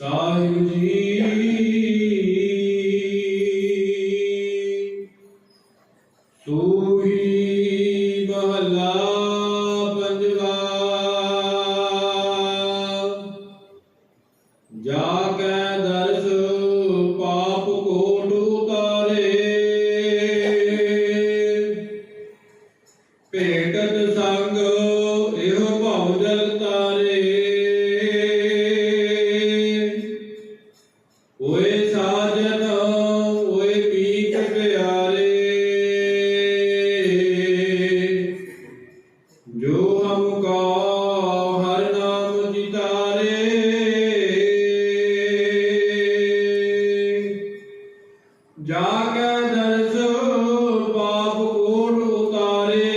ਸਾਹਿਬ ਜੀ। ਸੂਹੀ ਮਹਲਾ ਜਾ ਦਰਸ ਪਾਪ ਕੋਟ ਭੇਟਤ ਸੰਗ ਜਾਗੈ ਦਰਸ ਪਾਪ ਕੋਟ ਉਤਾਰੇ।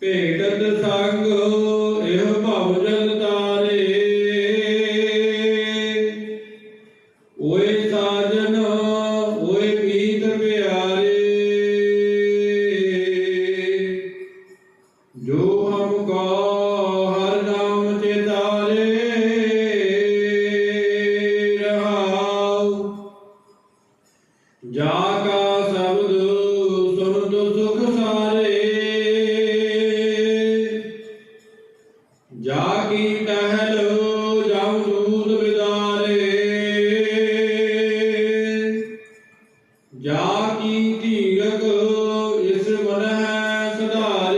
ਭੇਟਤ ਸੰਗ ਇਹ ਭਵ ਤਾਰੇ। ਓਏ ਜਾ ਕਾ ਸਬਦ ਸੁਨਤ ਸੁਖ ਸਾਰੇ। ਜਾ ਕੀ ਟਹਿਲ ਧੀਰਕ ਇਸ ਮਨ ਹੈ ਸਦਾਰੇ